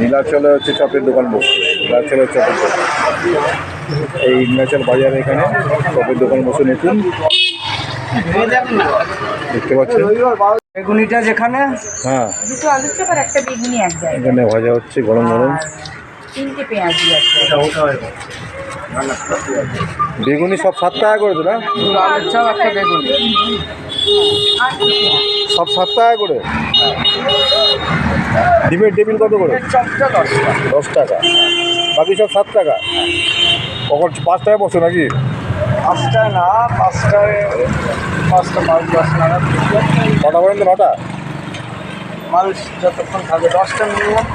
নীলাচলে হচ্ছে চপের দোকান বসছে নীলাচলের চপের দোকান। এই নীলাচল বাজারে এখানে চপের দোকান বসে নতুন। দেখতে পাচ্ছেন? বেগুনিটা যেখানে? হ্যাঁ। দুটো আলুর চপ আর একটা বেগুনি এক জায়গায়। এখানে ভাজা হচ্ছে গরম গরম। তিনটে পেঁয়াজ আছে। বেগুনি সব সাত টাকা করে তো না? আলুর চপ একটা বেগুনি। সব সাত টাকা করে? ডিমের টেবিল কত করে দশ টাকা বাকি সব সাত টাকা কখন পাঁচ টাকা বসে নাকি পাঁচটায় না পাঁচটায় পাঁচটা পাঁচ দশ নাগাদ কটা পর্যন্ত নটা মানুষ যতক্ষণ থাকে দশটা মিনিমাম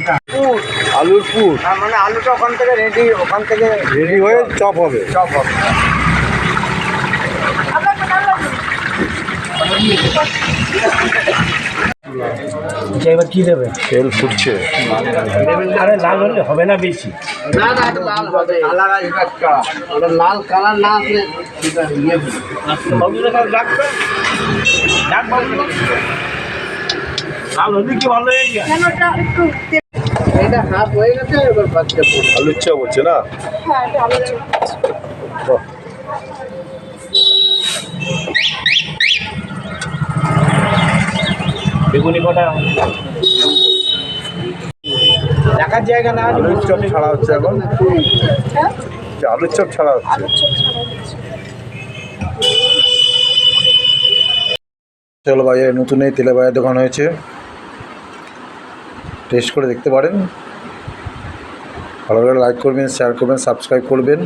হুম আলুর পুর। তার মানে আলুটা ওখান থেকে রেডি ওখান থেকে রেডি হয়ে চপ হবে। চপ হবে। এবার কি দেবে? তেল ফুটছে। আরে লাল হলে হবে না বেশি। না না এটা লাল হবে। কালার আসবে ওটা লাল কালার না আসলে ইয়ে। ডাকবে লাল হলে কি ভালো হয়ে যায়? কেন একটু তেল এটা হাফ হয়ে গেছে এবার বাচ্চা হচ্ছে না? হ্যাঁ বেগুনি কটা? দেখার জায়গা না আলুর চপ ছাড়া হচ্ছে এখন? হ্যাঁ? আলুর চপ ছাড়া হচ্ছে? আলুর চপ ছাড়া হচ্ছে। চলো বাজারে নতুন এই তেলে বাজার দোকান হয়েছে। টেস্ট করে দেখতে পারেন। ভালো করে লাইক করবেন শেয়ার করবেন সাবস্ক্রাইব করবেন।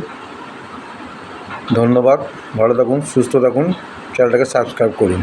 ধন্যবাদ, ভালো থাকুন, সুস্থ থাকুন চ্যানেলটাকে সাবস্ক্রাইব করুন।